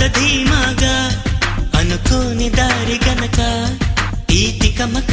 ధీమాగా అనుకోని దారి గనక